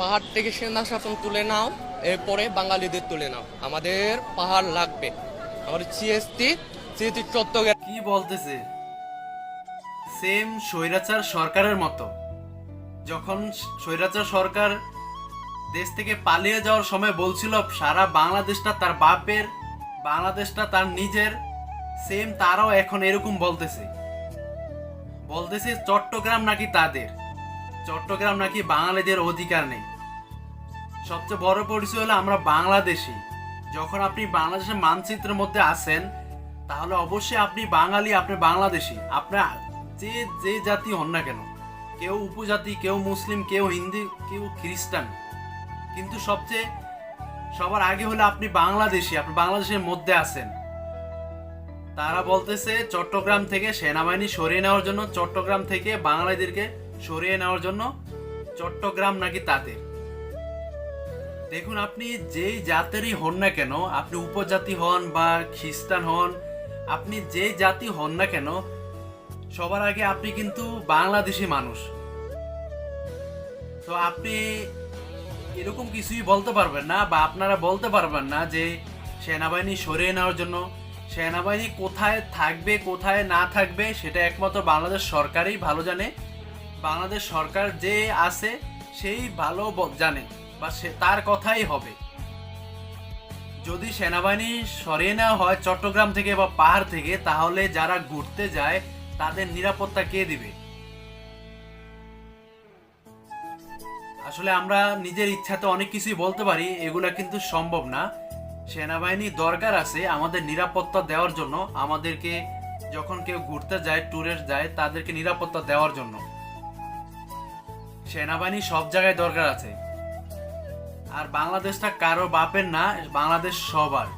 পাহাড় থেকে সেনা শাসন তুলে নাও, এরপরে বাঙালিদের তুলে নাও। আমাদের পাহাড় লাগবে। আমাদের সিএসটি সিএসটি চট্টগ্রাম কি বলতেছে? সেম স্বৈরাচার সরকারের মতো। যখন স্বৈরাচার সরকার দেশ থেকে পালিয়ে যাওয়ার সময় বলছিল, সারা বাংলাদেশটা তার বাপের, বাংলাদেশটা তার নিজের সেম তারাও এখন এরকম বলতেছে। বলতেছে চট্টগ্রাম নাকি তাদের। চট্টগ্রাম নাকি বাঙালিদের অধিকার নেই। সবচেয়ে বড় পরিচয় হলো আমরা বাংলাদেশি। যখন আপনি বাংলাদেশের মানচিত্রের মধ্যে আসেন তাহলে অবশ্যই আপনি বাঙালি, আপনি বাংলাদেশি। আপনার যে যে জাতি হন না কেন, কেউ উপজাতি, কেউ মুসলিম, কেউ হিন্দি, কেউ খ্রিস্টান। কিন্তু সবচেয়ে, সবার আগে হলে আপনি বাংলাদেশি, আপনি বাংলাদেশের মধ্যে আছেন। তারা বলতেছে, চট্টগ্রাম থেকে সেনাবাহিনী সরিয়ে নেওয়ার জন্য চট্টগ্রাম থেকে বাঙালিদেরকে সরিয়ে নেওয়ার জন্য চট্টগ্রাম নাকি তাদের দেখুন, আপনি যেই জাতেরই হন না কেন, আপনি উপজাতি হন বা খ্রিস্টান হন, আপনি যে জাতি হন না কেন, সবার আগে আপনি কিন্তু বাংলাদেশি মানুষ। তো আপনি এরকম কিছুই বলতে পারবেন না বা আপনারা বলতে পারবেন না যে সেনাবাহিনী সরিয়ে নেওয়ার জন্য, সেনাবাহিনী কোথায় থাকবে, কোথায় না থাকবে, সেটা একমাত্র বাংলাদেশ সরকারই ভালো জানে। বাংলাদেশ সরকার যে আছে, সেই ভালো জানে বা সে তার কথাই হবে। যদি সেনাবাহিনী সরিয়ে নেওয়া হয় চট্টগ্রাম থেকে বা পাহাড় থেকে, তাহলে যারা ঘুরতে যায়, তাদের নিরাপত্তা কে দিবে? আসলে আমরা নিজের ইচ্ছাতে অনেক কিছুই বলতে পারি, এগুলা কিন্তু সম্ভব না। সেনাবাহিনী দরকার আছে আমাদের নিরাপত্তা দেওয়ার জন্য, আমাদেরকে যখন কেউ ঘুরতে যায় ট্যুরে যায়, তাদেরকে নিরাপত্তা দেওয়ার জন্য। সেনাবাহিনী সব জায়গায় দরকার আছে। আর বাংলাদেশটা কারও বাপের না বাংলাদেশ সবার।